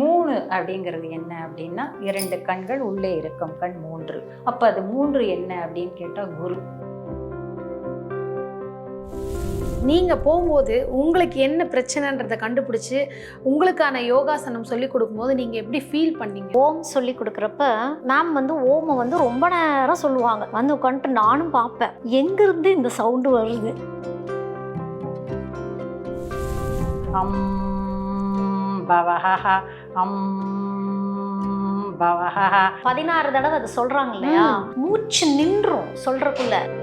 மூணு அப்படிங்கிறது என்ன அப்படின்னா இரண்டு கண்கள் உள்ளே இருக்கும் கண் மூன்று. அப்ப அது மூன்று என்ன அப்படின்னு கேட்டா குரு. நீங்க போகும்போது உங்களுக்கு என்ன பிரச்சனைன்றதை கண்டுபிடிச்சு உங்களுக்கான யோகாசனம் சொல்லி கொடுக்கும்போது நீங்க எப்படி ஃபீல் பண்ணீங்க? ஓம் சொல்லி கொடுக்குறப்ப மேம் வந்து ஓமை வந்து ரொம்ப நேரம் சொல்லுவாங்க. வந்து உட்காந்துட்டு நானும் பார்ப்பேன். எங்கிருந்து இந்த சவுண்டு வருது? அம் பவஹ பதினாறு தடவை அதை சொல்றாங்க இல்லையா? மூச்சு நின்றும் சொல்றதுக்குள்ள.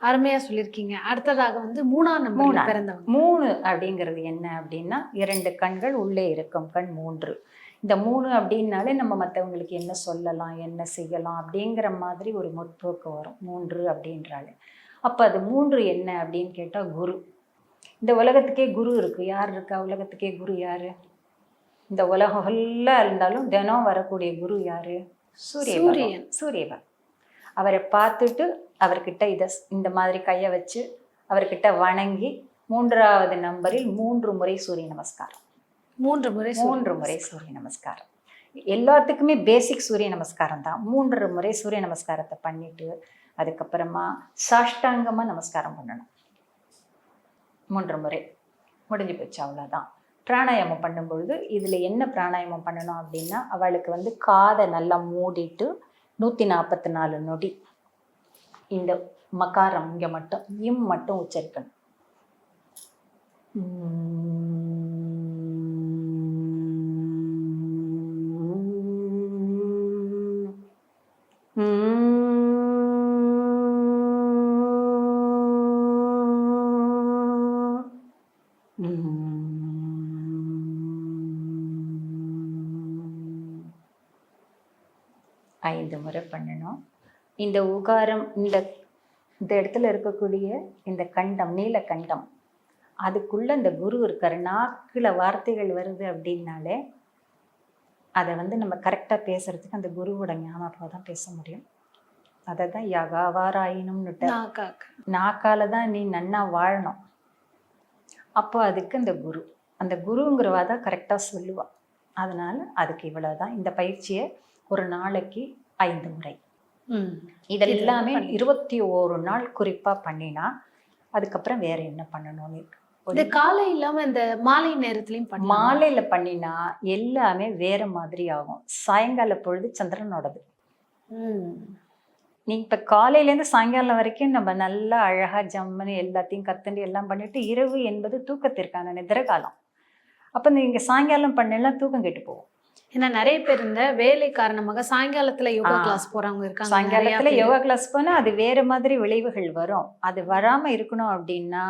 அருமையா சொல்லியிருக்கீங்க. அடுத்ததாக வந்து மூணாம் நம்பர் மூணா. பிறந்தவங்க. மூணு அப்படிங்கிறது என்ன அப்படின்னா இரண்டு கண்கள் உள்ளே இருக்கும் கண் மூன்று. இந்த மூணு அப்படின்னாலே நம்ம மற்றவங்களுக்கு என்ன சொல்லலாம் என்ன செய்யலாம் அப்படிங்கிற மாதிரி ஒரு முற்போக்கு வரும். மூன்று அப்படின்றாலே. அப்போ அது மூன்று என்ன அப்படின்னு கேட்டால் குரு. இந்த உலகத்துக்கே குரு இருக்கு. யார் இருக்கா? உலகத்துக்கே குரு யாரு? இந்த உலகம் ஃபுல்லாக இருந்தாலும் தினம் வரக்கூடிய குரு யாரு? சூரிய. சூரியன். சூரியவன் அவரை பார்த்துட்டு அவர்கிட்ட இதை இந்த மாதிரி கையை வச்சு அவர்கிட்ட வணங்கி மூன்றாவது நம்பரில் மூன்று முறை சூரிய நமஸ்காரம். மூன்று முறை. மூன்று முறை சூரிய நமஸ்காரம். எல்லாத்துக்குமே பேசிக் சூரிய நமஸ்காரம் தான். மூன்று முறை சூரிய நமஸ்காரத்தை பண்ணிட்டு அதுக்கப்புறமா சாஷ்டாங்கமா நமஸ்காரம் பண்ணணும். மூன்று முறை. முடிஞ்சு போச்சு அவ்வளோதான் பிராணாயாமம் பண்ணும்பொழுது இதில் என்ன பிராணாயாமம் பண்ணணும் அப்படின்னா அவளுக்கு வந்து காதை நல்லா மூடிட்டு நூற்றி நாற்பத்தி நாலு நொடி. இந்த மகாரம் இங்கே மட்டும் இம் மட்டும் உச்சரிக்கணும். உகாரம் இந்த இந்த இடத்துல இருக்கக்கூடிய இந்த கண்டம் நீலக்கண்டம் அதுக்குள்ள இந்த குரு இருக்காரு. நாக்குல வார்த்தைகள் வருது அப்படின்னாலே அதை வந்து நம்ம கரெக்டாக பேசுறதுக்கு அந்த குருவோட ஞானத்தில் தான் பேச முடியும். அதை தான் யகாவாராயினும்னுட்டு. நாக்கால தான் நீ நன்னா வாழணும். அப்போ அதுக்கு அந்த குரு. அந்த குருங்கிறவா தான் கரெக்டாக சொல்லுவா. அதனால அதுக்கு இவ்வளவுதான். இந்த பயிற்சியை ஒரு நாளைக்கு ஐந்து முறை. ம். இதெல்லாமே பண்ணி- இருபத்தி ஓரு நாள் குறிப்பா பண்ணினா அதுக்கப்புறம் வேற என்ன பண்ணணும்னு இது காலை இல்லாம இந்த மாலை நேரத்துலயும் மாலையில பண்ணினா எல்லாமே வேற மாதிரி ஆகும். சாயங்கால பொழுது சந்திரனோடது. நீ இப்ப காலையில இருந்து சாயங்காலம் வரைக்கும் நம்ம நல்லா அழகா ஜம்முன்னு எல்லாத்தையும் கத்துண்டு எல்லாம் பண்ணிட்டு இரவு என்பது தூக்கத்திற்கான நிதிர காலம். அப்ப நீங்க சாயங்காலம் பண்ணலாம் தூக்கம் கெட்டு போகும். ஏன்னா நிறைய பேர் இந்த வேலை காரணமாக சாயங்காலத்துல யோகா. கிளாஸ் போறவங்க இருக்காங்க. சாயங்காலத்துல. யோகா கிளாஸ் போனா அது வேற மாதிரி விளைவுகள் வரும். அது வராம இருக்கணும் அப்படின்னா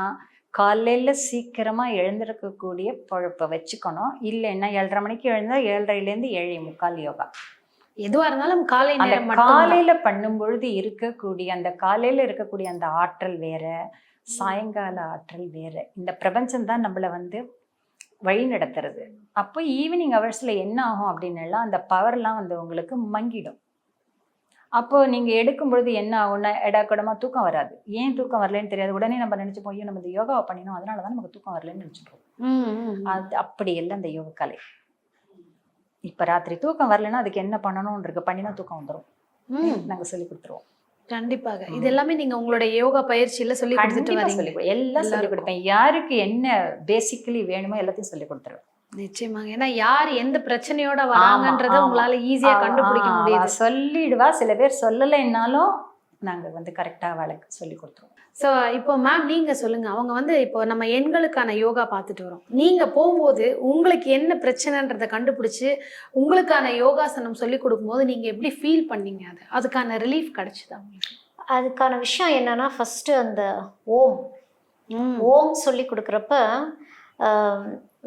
காலையில சீக்கிரமா எழுந்திருக்கக்கூடிய பொழப்பை வச்சுக்கணும். இல்லைன்னா ஏழரை மணிக்கு எழுந்தா ஏழரைல இருந்து ஏழை முக்கால் யோகா. எதுவா இருந்தாலும் காலை நேரம் காலையில பண்ணும் பொழுது இருக்கக்கூடிய அந்த காலையில இருக்கக்கூடிய அந்த ஆற்றல் வேற சாயங்கால ஆற்றல் வேற. இந்த பிரபஞ்சம் தான் நம்மள வந்து வழி நடத்துறது. அப்போ ஈவினிங் ஹவர்ஸ்ல என்ன ஆகும் அப்படின்னா அந்த பவர்லாம் வந்து உங்களுக்கு மங்கிடும். அப்போ நீங்க எடுக்கும் பொழுது என்ன ஆகும்னா எடாக்கூடமா தூக்கம் வராது. ஏன் தூக்கம் வரலன்னு தெரியாது. உடனே நம்ம நினைச்சுப்போம் ஐயோ நம்ம இந்த யோகாவை பண்ணினோம். அதனால தான் நமக்கு தூக்கம் வரலன்னு நினைச்சுப்போம். அது அப்படி இல்லை அந்த யோக கலை. இப்ப ராத்திரி தூக்கம் வரலைன்னா அதுக்கு என்ன பண்ணணும் இருக்கு பண்ணினா தூக்கம் வந்துடும் ம். நாங்க சொல்லி கொடுத்துருவோம். கண்டிப்பாக. இது எல்லாமே நீங்க உங்களுடைய யோகா பயிற்சியில சொல்லி கொடுத்துட்டு சொல்லி எல்லாம் சொல்லி. கொடுப்பேன். யாருக்கு என்ன பேசிக்கலி வேணுமோ எல்லாத்தையும் சொல்லி கொடுத்துருவேன். நிச்சயமாங்க. ஏன்னா யார் எந்த பிரச்சனையோட வராங்கன்றத. உங்களால ஈஸியா கண்டுபிடிக்க முடியுது. சொல்லிடுவா. சில பேர் சொல்லலைன்னாலும் நாங்க வந்து கரெக்டா அவளுக்கு சொல்லி கொடுத்துருவோம். ஸோ இப்போ மேம் நீங்க சொல்லுங்க. அவங்க வந்து இப்போ நம்ம எண்களுக்கான யோகா பார்த்துட்டு வரோம். நீங்க போகும்போது உங்களுக்கு என்ன பிரச்சனைன்றதை கண்டுபிடிச்சு உங்களுக்கான யோகாசனம் சொல்லி கொடுக்கும்போது நீங்க எப்படி ஃபீல் பண்ணீங்க அது? அதுக்கான ரிலீஃப் கிடைச்சுதா உங்களுக்கு? அதுக்கான விஷயம் என்னன்னா ஃபர்ஸ்ட் அந்த ஓம். ம். ஓம் சொல்லி கொடுக்குறப்ப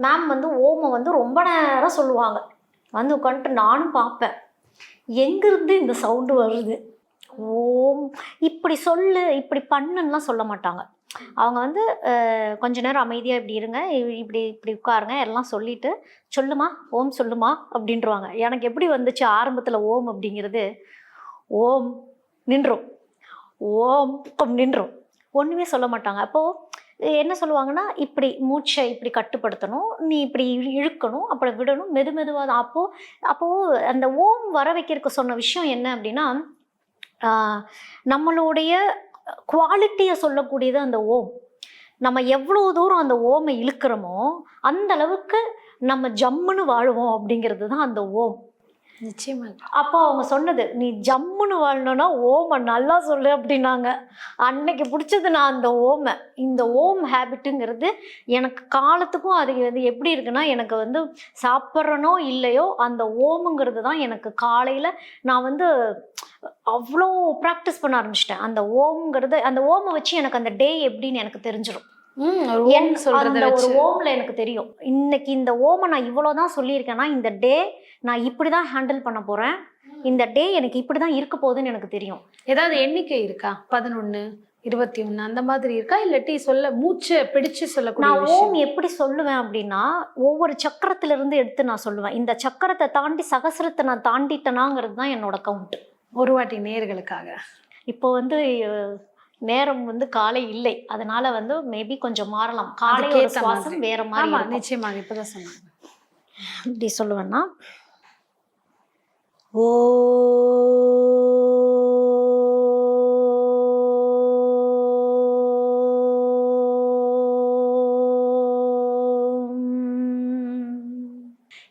மேம் வந்து ஓமை வந்து ரொம்ப நேரம் சொல்லுவாங்க. வந்து உட்காந்துட்டு நானும் பார்ப்பேன். எங்கிருந்து இந்த சவுண்டு வருது? ஓம். இப்படி சொல்லு இப்படி பண்ணுன்னுலாம் சொல்ல மாட்டாங்க. அவங்க வந்து கொஞ்ச நேரம் அமைதியாக இப்படி இருங்க இப்படி இப்படி உட்காருங்க எல்லாம் சொல்லிட்டு சொல்லுமா ஓம் சொல்லுமா அப்படின்றவாங்க. எனக்கு எப்படி வந்துச்சு ஆரம்பத்தில் ஓம் அப்படிங்கிறது? ஓம் நின்றோம். ஓம் அப்படின்றோம் ஒன்றுமே சொல்ல மாட்டாங்க. அப்போது என்ன சொல்லுவாங்கன்னா இப்படி மூச்சை இப்படி கட்டுப்படுத்தணும் நீ இப்படி இழு- இழுக்கணும் அப்புறம் விடணும் மெது மெதுவாக தான். அப்போது அப்போது அந்த ஓம் வர வைக்கிறதுக்கு சொன்ன விஷயம் என்ன அப்படின்னா நம்மளுடைய குவாலிட்டியை சொல்லக்கூடியது அந்த ஓம். நம்ம எவ்வளோ தூரம் அந்த ஓமை இழுக்கிறோமோ அந்த அளவுக்கு நம்ம ஜம்முன்னு வாழுவோம் அப்படிங்கிறது தான் அந்த ஓம். நிச்சயமா அப்போ அவங்க சொன்னது நீ ஜம்முன்னு வாழணும்னா ஓமை நல்லா சொல்லு அப்படின்னாங்க. அன்னைக்கு பிடிச்சது நான் அந்த ஓமை. இந்த ஓம் ஹேபிட்டுங்கிறது எனக்கு காலத்துக்கும் அது வந்து எப்படி இருக்குன்னா எனக்கு வந்து சாப்பிட்றனோ இல்லையோ அந்த ஓமுங்கிறது தான் எனக்கு காலையில் நான் வந்து அவ்வளோ ப்ராக்டிஸ் பண்ண ஆரம்பிச்சிட்டேன். அந்த ஓம்ங்கிறது அந்த ஓமை வச்சு எனக்கு அந்த டே எப்படின்னு எனக்கு தெரிஞ்சிடும் சொல்றத ஒரு ஓம்ல எனக்கு தெரியும். இன்னைக்கு இந்த ஓமை நான் இவ்வளோதான் சொல்லியிருக்கேன்னா இந்த டே நான் இப்படி தான் ஹேண்டில் பண்ண போறேன். இந்த டே எனக்கு இப்படி தான் இருக்க போகுதுன்னு எனக்கு தெரியும். ஏதாவது எண்ணிக்கை இருக்கா? பதினொன்னு இருபத்தி ஒண்ணு அந்த மாதிரி இருக்கா? இல்லாட்டி சொல்ல மூச்சை பிடிச்சு சொல்லக்கூடிய நான் ஓம் எப்படி சொல்லுவேன் அப்படின்னா ஒவ்வொரு சக்கரத்துல இருந்து எடுத்து நான் சொல்லுவேன். இந்த சக்கரத்தை தாண்டி சகசிரத்தை நான் தாண்டிட்டேனாங்கிறது தான் என்னோட கவுண்ட் ஒரு வாட்டி நேர்களுக்காக. இப்போ வந்து நேரம் வந்து காலை இல்லை அதனால வந்து மேபி கொஞ்சம் மாறலாம் காலை ஒரு சுவாசம். வேற மாதிரி. நிச்சயமாக இப்பதான் சொன்னாங்க இப்படி சொல்லுவேன்னா ஓ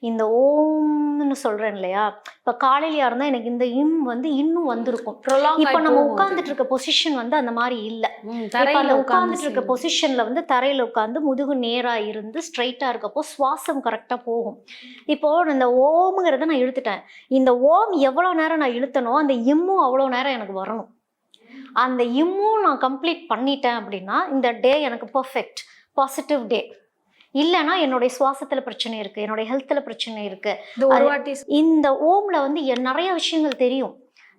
இந்த ஓம்னு சொல்றேன் இல்லையா இப்ப காலையிலயா இருந்தா எனக்கு இந்த இம் வந்து இன்னும் வந்திருக்கும். இப்ப நம்ம. உட்கார்ந்துட்டு இருக்க பொசிஷன் வந்து அந்த மாதிரி இல்ல. இப்ப தரையில அந்த உட்கார்ந்துட்டு இருக்க. பொசிஷன்ல வந்து தரையில உட்கார்ந்து முதுகு நேரா இருந்து ஸ்ட்ரைட்டா இருக்கப்போ சுவாசம் கரெக்டா போகும். இப்போ இந்த ஓம்ங்கிறத நான் இழுத்துட்டேன். இந்த ஓம் எவ்வளவு நேரம் நான் இழுத்தனோ அந்த இம்மும் அவ்வளவு நேரம் எனக்கு வரணும். அந்த இம்மும் நான் கம்ப்ளீட் பண்ணிட்டேன் அப்படின்னா இந்த டே எனக்கு பர்ஃபெக்ட் பாசிட்டிவ் டே இல்லைன்னா என்னுடைய சுவாசத்துல பிரச்சனை இருக்கு என்னுடைய ஹெல்த்ல பிரச்சனை இருக்கு. இந்த ஓம்ல வந்து நிறைய விஷயங்கள் தெரியும்.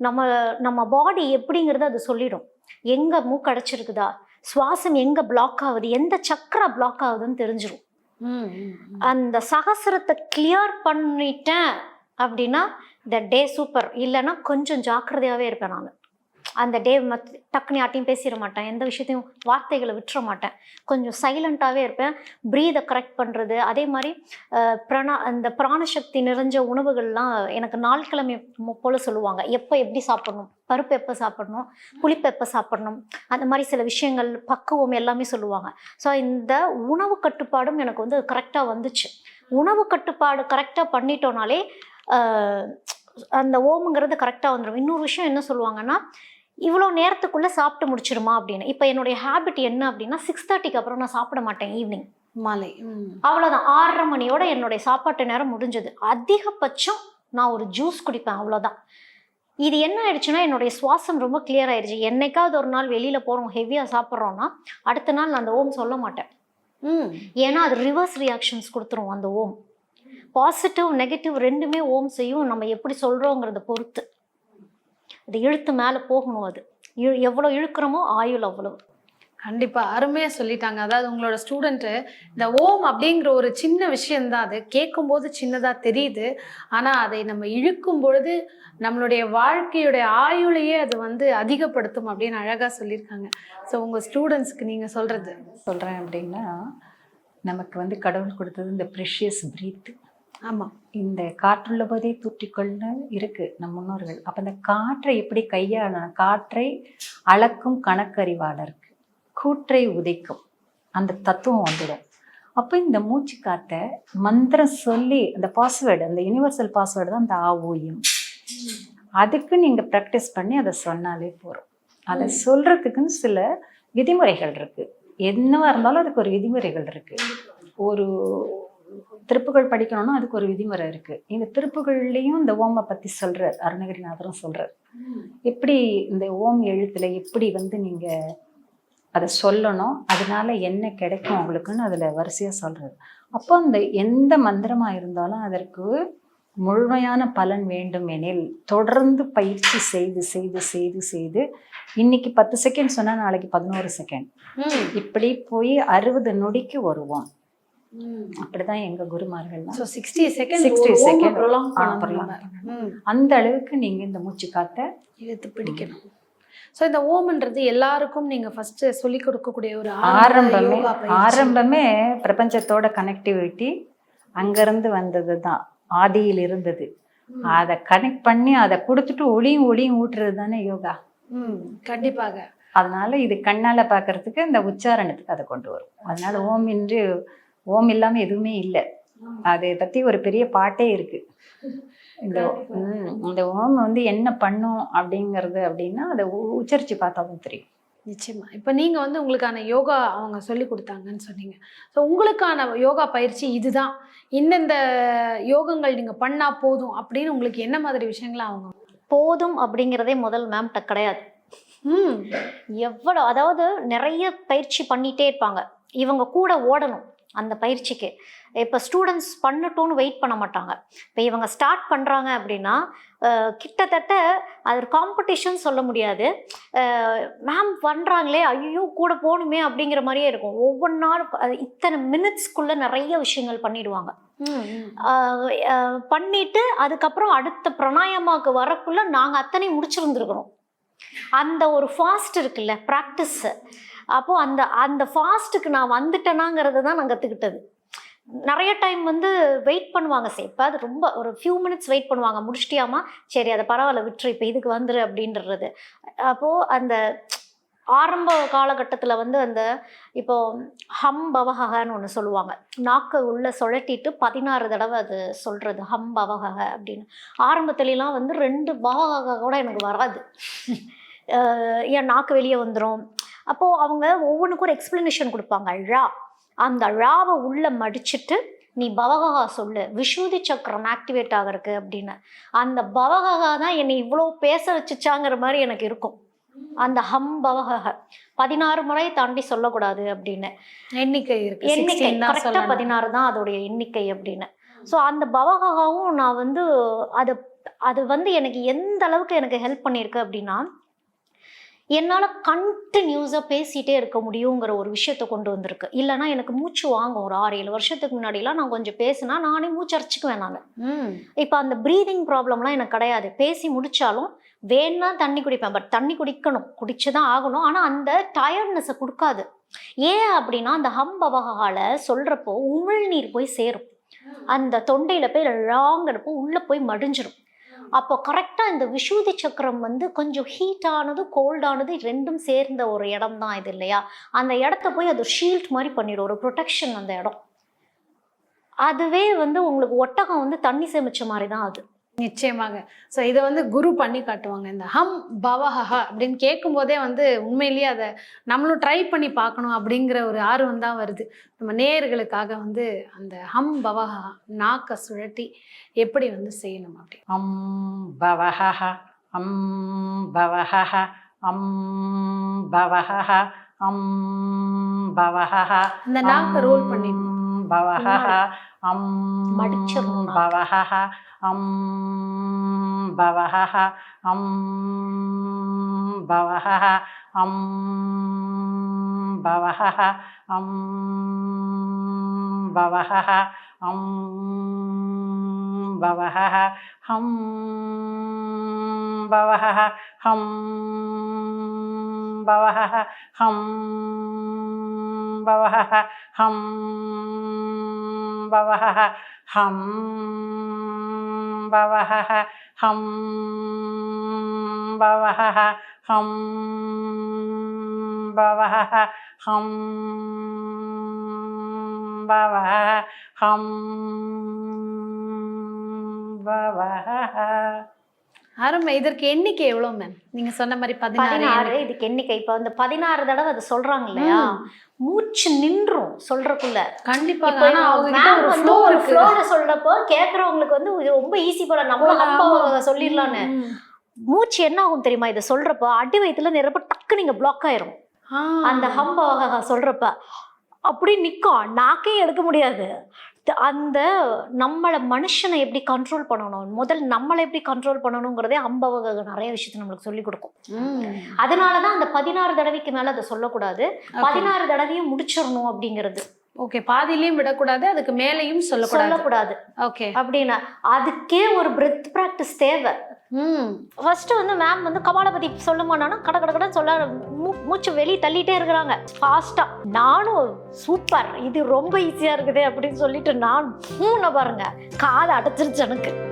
நம்ம நம்ம பாடி எப்படிங்கிறது அது சொல்லிடும். எங்க மூக்கு அடைச்சிருக்குதா? சுவாசம் எங்க பிளாக் ஆகுது? எந்த சக்கரா பிளாக் ஆகுதுன்னு தெரிஞ்சிடும். அந்த சகசிரத்தை கிளியர் பண்ணிட்டேன் அப்படின்னா இந்த டே சூப்பர் இல்லைன்னா கொஞ்சம் ஜாக்கிரதையாவே இருப்பேன் நான். அந்த டே மத் டக்குனு யார்ட்டையும் பேசிட மாட்டேன். எந்த விஷயத்தையும் வார்த்தைகளை விட்டுற மாட்டேன். கொஞ்சம் சைலண்ட்டாகவே இருப்பேன். ப்ரீதை கரெக்ட் பண்ணுறது அதே மாதிரி பிரணா அந்த பிராணசக்தி நிறைஞ்ச உணவுகள்லாம் எனக்கு நாள் கிழமை சொல்லுவாங்க. எப்போ எப்படி சாப்பிடணும்? பருப்பு எப்போ சாப்பிடணும்? புளிப்பு எப்போ சாப்பிடணும்? அந்த மாதிரி சில விஷயங்கள் பக்குவம் எல்லாமே சொல்லுவாங்க. ஸோ இந்த உணவு கட்டுப்பாடும் எனக்கு வந்து கரெக்டாக வந்துச்சு. உணவு கட்டுப்பாடு கரெக்டாக பண்ணிட்டோனாலே அந்த ஓமுங்கிறது கரெக்டாக வந்துடும் இன்னொரு விஷயம் என்ன சொல்லுவாங்கன்னா இவ்வளோ நேரத்துக்குள்ளே சாப்பிட்டு முடிச்சிடுமா அப்படின்னு. இப்போ என்னுடைய ஹேபிட் என்ன அப்படின்னா சிக்ஸ் தேர்ட்டிக்கு அப்புறம் நான் சாப்பிட மாட்டேன் ஈவினிங் மாலை ம். அவ்வளோதான் ஆறரை மணியோட என்னுடைய சாப்பாட்டு நேரம் முடிஞ்சது. அதிகபட்சம் நான் ஒரு ஜூஸ் குடிப்பேன் அவ்வளோதான் இது என்ன ஆயிடுச்சுன்னா என்னுடைய சுவாசம் ரொம்ப கிளியர் ஆயிடுச்சு என்னைக்காவது ஒரு நாள் வெளியில் போகிறோம் ஹெவியாக சாப்பிட்றோன்னா அடுத்த நாள் நான் அந்த ஓம் சொல்ல மாட்டேன். ம். ஏன்னா அது ரிவர்ஸ் ரியாக்ஷன்ஸ் கொடுத்துரும் அந்த ஓம். பாசிட்டிவ் நெகட்டிவ் ரெண்டுமே ஓம் செய்யும். நம்ம எப்படி சொல்கிறோங்கிறத பொறுத்து. அது இழுத்து மேலே போகணும் அது. இழு எவ்வளோ இழுக்கிறோமோ ஆயுள் அவ்வளவு. கண்டிப்பா. அருமையா சொல்லிட்டாங்க. அதாவது உங்களோட ஸ்டூடெண்ட் இந்த ஓம் அப்படிங்கிற ஒரு சின்ன விஷயம்தான் அது. கேட்கும்போது சின்னதா தெரியுது. ஆனா அதை நம்ம இழுக்கும் பொழுது நம்மளுடைய வாழ்க்கையுடைய ஆயுளையே அது வந்து அதிகப்படுத்தும் அப்படின்னு அழகா சொல்லியிருக்காங்க. ஸோ உங்க ஸ்டூடெண்ட்ஸ்க்கு நீங்க சொல்றது. சொல்கிறேன் அப்படின்னா நமக்கு வந்து கடவுள் கொடுத்தது இந்த ப்ரெஷியஸ் பிரீத் ஆமா. இந்த காற்றுள்ள போதே தூற்றிக்கொள்ள இருக்கு நம் முன்னோர்கள். அப்போ இந்த காற்றை எப்படி கையாளணும் காற்றை அளக்கும் கணக்கறிவாளருக்கு கூற்றை உதைக்கும். அந்த தத்துவம் வந்துடும். அப்போ இந்த மூச்சு காத்தை மந்திரம் சொல்லி அந்த பாஸ்வேர்டு அந்த யுனிவர்சல் பாஸ்வேர்டு தான் அந்த ஆ ஊயும் அதுக்கு நீங்கள் ப்ராக்டிஸ் பண்ணி அதை சொன்னாலே போதும். அதை சொல்கிறதுக்குன்னு சில விதிமுறைகள் இருக்கு. என்னவா இருந்தாலும் அதுக்கு ஒரு விதிமுறைகள் இருக்கு. ஒரு திருப்புகள் படிக்கணும்னா அதுக்கு ஒரு விதிமுறை இருக்கு. இந்த திருப்புகள்லையும் இந்த ஓமை பத்தி சொல்றார் அருணகிரிநாதரும் சொல்றார். எப்படி இந்த ஓம் எழுத்துல எப்படி வந்து நீங்க அதை சொல்லணும் அதனால என்ன கிடைக்கும் உங்களுக்குன்னு அதுல வரிசையா சொல்றாரு. அப்போ அந்த எந்த மந்திரமா இருந்தாலும் அதற்கு முழுமையான பலன் வேண்டும் எனில் தொடர்ந்து பயிற்சி செய்து செய்து செய்து செய்து இன்னைக்கு பத்து செகண்ட் சொன்னா நாளைக்கு பதினோரு செகண்ட். இப்படி போய் அறுபது நொடிக்கு வருவோம். அப்படிதான் எங்க குருமார்கள்லாம் so sixty second 60 second. Prolong ஆ, பண்ணணும் prolong நம்ம. ம். அந்த அளவுக்கு நீங்க இந்த மூச்சு காத்த இழுத்து பிடிக்கணும் ஸோ இந்த ஓம்ன்றது எல்லாருக்கும் நீங்க ஃபர்ஸ்ட் சொல்லி கொடுக்கக்கூடிய ஒரு ஆரம்பமே. ஆரம்பமே பிரபஞ்சத்தோட கனெக்டிவிட்டி அங்கிருந்து வந்தது தான் ஆதியில் இருந்தது. அதை கனெக்ட் பண்ணி அதை கொடுத்துட்டு ஒளியும் ஒளியும் ஊட்டுறது தானே யோகா ம், கண்டிப்பாக அதனால இது கண்ணால பார்க்கறதுக்கு இந்த உச்சாரணத்துக்கு அதை கொண்டு வரும் அதனால ஓம் இன்று ஓம் இல்லாம எதுவுமே இல்லை. அதை பத்தி ஒரு பெரிய பாட்டே இருக்கு. இந்த இந்த ஓம் வந்து என்ன பண்ணும் அப்படிங்கிறது அப்படின்னா அதை உ- உச்சரிச்சு பார்த்தா தான் தெரியும். நிச்சயமா. இப்போ நீங்க வந்து உங்களுக்கான யோகா அவங்க சொல்லி கொடுத்தாங்கன்னு சொன்னீங்க. ஸோ உங்களுக்கான யோகா பயிற்சி இதுதான். இந்தந்த யோகங்கள் நீங்க பண்ணா போதும் அப்படின்னு உங்களுக்கு என்ன மாதிரி விஷயங்களை அவங்க? போதும் அப்படிங்கிறதே முதல் மேம்கிட்ட கிடையாது. ம். எவ்வளோ அதாவது நிறைய பயிற்சி பண்ணிட்டே இருப்பாங்க. இவங்க கூட ஓடணும். அந்த பயிற்சிக்கு. இப்போ ஸ்டூடெண்ட்ஸ் பண்ணட்டும்னு வெயிட் பண்ண மாட்டாங்க. இப்போ இவங்க ஸ்டார்ட் பண்ணுறாங்க அப்படின்னா கிட்டத்தட்ட அது காம்படிஷன் சொல்ல முடியாது. மேம் பண்ணுறாங்களே ஐயோ கூட போகணுமே அப்படிங்கிற மாதிரியே இருக்கும். ஒவ்வொரு நாள் அது இத்தனை மினிட்ஸ்க்குள்ளே நிறைய விஷயங்கள் பண்ணிடுவாங்க. பண்ணிட்டு அதுக்கப்புறம் அடுத்த பிராணாயாமாவுக்கு வரக்குள்ள நாங்கள் அத்தனை முடிச்சிருந்துருக்கணும் அந்த ஒரு ஃபாஸ்ட் இருக்குல்ல ப்ராக்டிஸ் அப்போது அந்த அந்த ஃபாஸ்ட்டுக்கு நான் வந்துட்டேனாங்கிறது தான் நான் கற்றுக்கிட்டது நிறைய டைம் வந்து வெயிட் பண்ணுவாங்க. சரி இப்போ அது ரொம்ப ஒரு ஃபியூ மினிட்ஸ் வெயிட் பண்ணுவாங்க. முடிச்சிட்டியாமா சரி அதை பரவாயில்ல விட்டுரு இப்போ இதுக்கு வந்துரு அப்படின்றது. அப்போது அந்த ஆரம்ப காலகட்டத்தில் வந்து அந்த இப்போ ஹம் பவஹன்னு ஒன்று சொல்லுவாங்க. நாக்கை உள்ளே சுழட்டிட்டு பதினாறு தடவை அது சொல்கிறது ஹம் பவஹக அப்படின்னு. ஆரம்பத்துலலாம் வந்து ரெண்டு பவஹக கூட எனக்கு வராது. என் நாக்கு வெளியே வந்துடும் அப்போது அவங்க ஒவ்வொன்றுக்கும் ஒரு எக்ஸ்பிளனேஷன் கொடுப்பாங்க. ழா அந்த ழாவை உள்ளே மடிச்சிட்டு நீ பவகா சொல்லு. விஷுதி சக்கரம் ஆக்டிவேட் ஆகிறதுக்கு அப்படின்னு. அந்த பவகா தான் என்னை இவ்வளோ பேச வச்சுச்சாங்கிற மாதிரி எனக்கு இருக்கும். அந்த ஹம் பவகக. பதினாறு முறை தாண்டி சொல்லக்கூடாது அப்படின்னு. எண்ணிக்கை இருக்கு. எண்ணிக்கை. 16 தான் கரெக்டாக. பதினாறு தான் அதோடைய எண்ணிக்கை அப்படின்னு. ஸோ அந்த பவகாவும் நான் வந்து அது அது வந்து எனக்கு எந்த அளவுக்கு எனக்கு ஹெல்ப் பண்ணியிருக்கு அப்படின்னா என்னால் கண்டினியூஸாக பேசிகிட்டே இருக்க முடியுங்கிற ஒரு விஷயத்த கொண்டு வந்திருக்கு. இல்லைன்னா எனக்கு மூச்சு வாங்கும். ஒரு ஆறு ஏழு வருஷத்துக்கு முன்னாடிலாம் நான் கொஞ்சம் பேசினா நானே மூச்சு அரைச்சிக்குவேன் நான். இப்போ அந்த ப்ரீதிங் ப்ராப்ளம்லாம் எனக்கு கிடையாது. பேசி முடிச்சாலும் வேணா தண்ணி குடிப்பேன். பட் தண்ணி குடிக்கணும். குடிச்சு தான் ஆகணும். ஆனால் அந்த டயர்ட்னஸை கொடுக்காது. ஏன் அப்படின்னா அந்த ஹம் பவகால சொல்கிறப்போ உமிழ்நீர் போய் சேரும். அந்த தொண்டையில் போய் லாங்கிறப்போ உள்ளே போய் மடிஞ்சிரும். அப்போ கரெக்டாக இந்த விஷூதி சக்கரம் வந்து கொஞ்சம் ஹீட் ஆனது கோல்டானது ரெண்டும் சேர்ந்த ஒரு இடம் தான் இது இல்லையா? அந்த இடத்த போய் அது ஷீல்ட் மாதிரி பண்ணிடும் ஒரு ப்ரொடெக்ஷன் அந்த இடம். அதுவே வந்து உங்களுக்கு ஒட்டகம் வந்து தண்ணி சேமிச்ச மாதிரி தான் அது. நிச்சயமாக. ஸோ இதை வந்து குரு பண்ணி காட்டுவாங்க. இந்த ஹம் பவஹஹ அப்படின்னு கேட்கும் போதே வந்து உண்மையிலேயே அதை நம்மளும் ட்ரை பண்ணி பார்க்கணும் அப்படிங்கிற ஒரு ஆர்வம் தான் வருது. நம்ம நேயர்களுக்காக வந்து அந்த ஹம் பவஹா நாக்கை சுழட்டி எப்படி வந்து செய்யணும் அப்படி? அம் பவஹஹ அம் பவஹஹ அம் பவஹஹ அம் பவஹஹ அந்த நாக்கை ரோல் பண்ணி भवः अं भवः अं भवः अं भवः अं भवः अं भवः अं அம் பவஹஹ அம் பவஹஹ ஹம் பவஹஹ ஹம் பவஹஹ ஹம் பவஹஹ ஹம் பவஹஹ ஹம் பவஹஹ ஹம் பவஹஹ ஹம் பவஹஹ அருமை. இதற்கு எண்ணிக்கை எவ்வளோ மேம் நீங்க சொன்ன மாதிரி பதினாறு இதுக்கு எண்ணிக்கை. இப்போ அந்த பதினாறு தடவை அது சொல்றாங்க இல்லையா. மூச்சு நின்றும் சொல்றதுக்குள்ள. ஒரு வந்து ஒரு ஃப்ளோல சொல்றப்போ கேக்குறவங்களுக்கு வந்து இது ரொம்ப ஈஸி போல. நம்மள போல, அப்பா ஆமா. சொல்லிடலான்னு ம். மூச்சு என்ன ஆகும் தெரியுமா? இதை சொல்றப்போ அடி வயித்துல நிறப்ப டக்கு நீங்க பிளாக் ஆயிரும். அந்த ஹம்ப சொல்றப்ப அப்படி நிற்கும் நாக்கே எடுக்க முடியாது. அந்த நம்மளை மனுஷனை எப்படி கண்ட்ரோல் பண்ணணும்? முதல் நம்மளை எப்படி கண்ட்ரோல் பண்ணணுங்கிறதே அம்பவக நிறைய விஷயத்தை நம்மளுக்கு சொல்லி கொடுக்கும். ம். அதனாலதான் அந்த பதினாறு தடவைக்கு மேல அதை சொல்லக்கூடாது. பதினாறு தடவையும் முடிச்சிடணும் அப்படிங்கிறது. ஓகே. பாதியிலையும் விடக்கூடாது அதுக்கு மேலையும் சொல்லக்கூடாது. சொல்லக்கூடாது. ஓகே. அப்படின்னா அதுக்கே ஒரு பிரெத் ப்ராக்டிஸ் தேவை. ம். ஃபர்ஸ்ட் வந்து மேம் வந்து கபாலபதி சொல்லுமானா கட கட கடன்னு சொல்ல மூ மூச்சு வெளியே தள்ளிட்டே இருக்கிறாங்க. ஃபாஸ்ட்டாக நானும் சூப்பர் இது ரொம்ப ஈஸியாக இருக்குது அப்படின்னு சொல்லிட்டு நான் மூணை பாருங்க. காதை அடைச்சிருச்சு எனக்கு.